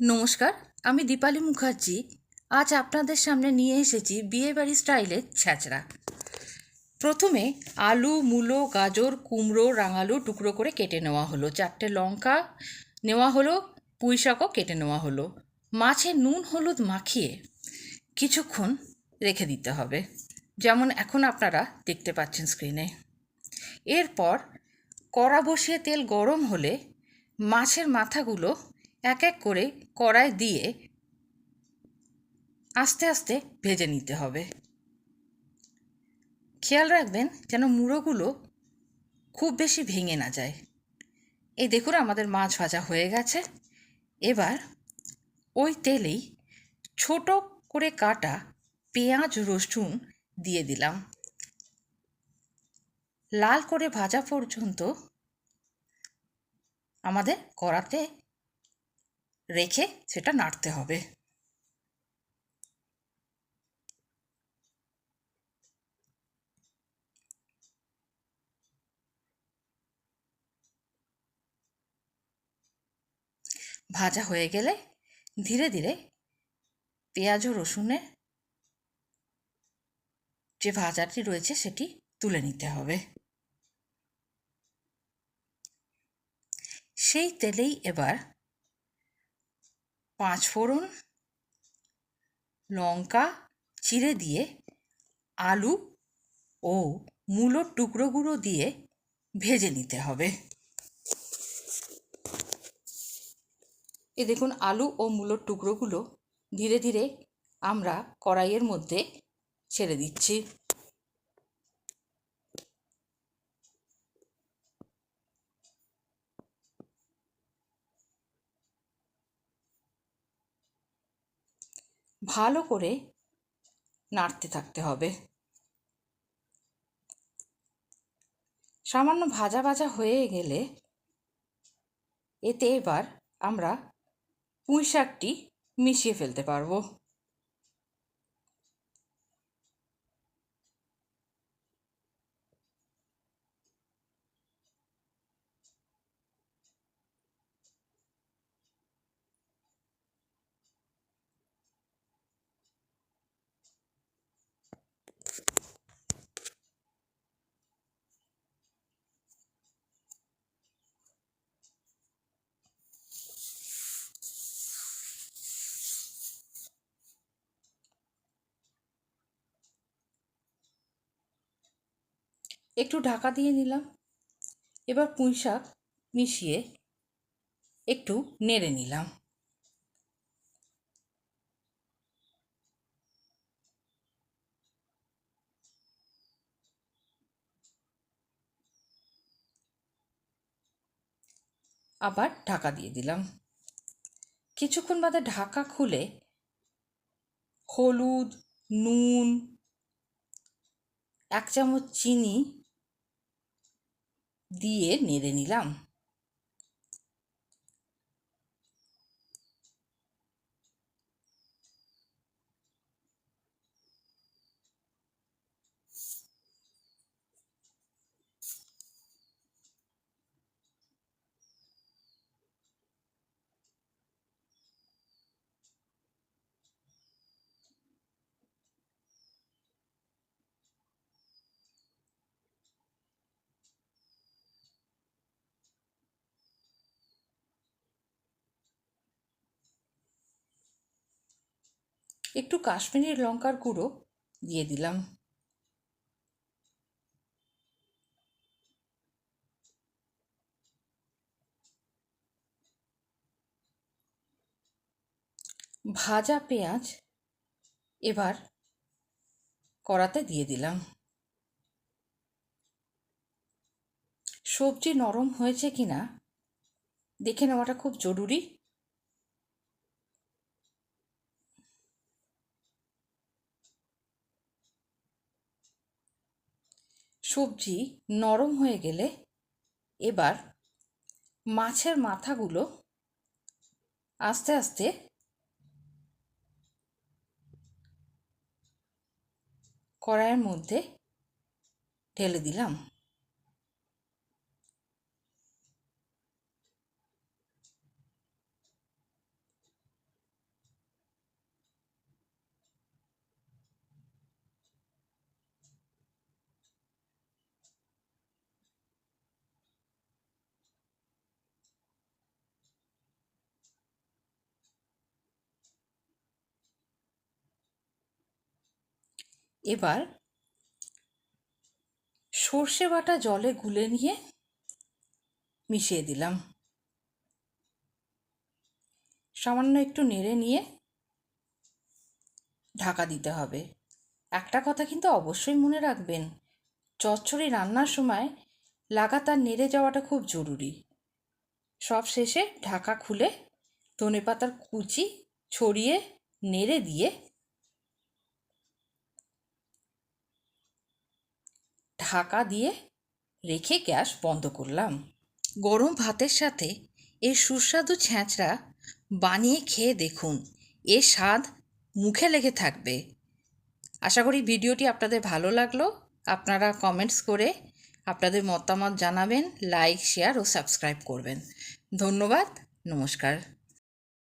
নমস্কার, আমি দীপালি মুখার্জি। আজ আপনাদের সামনে নিয়ে এসেছি বিয়েবাড়ি স্টাইলের ছ্যাঁচড়া প্রথমে আলু, মূলো, গাজর, কুমড়ো, রাঙালু টুকরো করে কেটে নেওয়া হলো। চারটে লঙ্কা নেওয়া হলো, পুঁই শাকও কেটে নেওয়া হলো। মাছে নুন হলুদ মাখিয়ে কিছুক্ষণ রেখে দিতে হবে। যেমন এখন আপনারা দেখতে পাচ্ছেন স্ক্রিনে এরপর কড়া বসিয়ে তেল গরম হলে মাছের মাথাগুলো এক এক করে কড়ায় দিয়ে আস্তে আস্তে ভেজে নিতে হবে। খেয়াল রাখবেন যেন মুড়োগুলো খুব বেশি ভেঙে না যায়। এই দেখুন আমাদের মাছ ভাজা হয়ে গেছে। এবার ওই তেলেই ছোট করে কাটা পেঁয়াজ, রসুন দিয়ে দিলাম। লাল করে ভাজা পর্যন্ত আমাদের কড়াতে রেখে সেটা নাড়তে হবে। ভাজা হয়ে গেলে ধীরে ধীরে পেঁয়াজ ও রসুনের যে ভাজাটি রয়েছে সেটি তুলে নিতে হবে। সেই তেলেই এবার পাঁচ ফোড়ন, লঙ্কা চিড়ে দিয়ে আলু ও মূলোর টুকরোগুলো দিয়ে ভেজে নিতে হবে। এ দেখুন, আলু ও মূলোর টুকরোগুলো ধীরে ধীরে আমরা কড়াইয়ের মধ্যে ছেড়ে দিচ্ছি। ভালো করে নাড়তে থাকতে হবে। সামান্য ভাজা ভাজা হয়ে গেলে এতে এবার আমরা পুঁই শাকটি মিশিয়ে ফেলতে পারব। একটু ঢাকা দিয়ে নিলাম। এবার পুঁই শাক মিশিয়ে একটু নেড়ে নিলাম। আবার ঢাকা দিয়ে দিলাম। কিছুক্ষণ বাদে ঢাকা খুলে হলুদ, নুন, এক চামচ চিনি দিয়ে নেড়ে নিলাম। একটু কাশ্মীরি লঙ্কার গুঁড়ো দিয়ে দিলাম। ভাজা পেঁয়াজ এবার কড়াতে দিয়ে দিলাম। সবজি নরম হয়েছে কিনা দেখে নেওয়াটা খুব জরুরি। সবজি নরম হয়ে গেলে এবার মাছের মাথাগুলো আস্তে আস্তে কড়াইয়ের মধ্যে ঢেলে দিলাম। এবার সর্ষে বাটা জলে গুলে নিয়ে মিশিয়ে দিলাম। সামান্য একটু নেড়ে নিয়ে ঢাকা দিতে হবে। একটা কথা কিন্তু অবশ্যই মনে রাখবেন, চচ্চড়ি রান্নার সময় লাগাতার নেড়ে যাওয়াটা খুব জরুরি। সব শেষে ঢাকা খুলে ধনে পাতার কুচি ছড়িয়ে নেড়ে দিয়ে ঢাকা দিয়ে রেখে গ্যাস বন্ধ করলাম। গরম ভাতের সাথে এই সুস্বাদু ছ্যাঁচড়া বানিয়ে খেয়ে দেখুন এর স্বাদ মুখে লেগে থাকবে। আশা করি ভিডিওটি আপনাদের ভালো লাগল। আপনারা কমেন্টস করে আপনাদের মতামত জানাবেন লাইক শেয়ার ও সাবস্ক্রাইব করবেন। ধন্যবাদ, নমস্কার।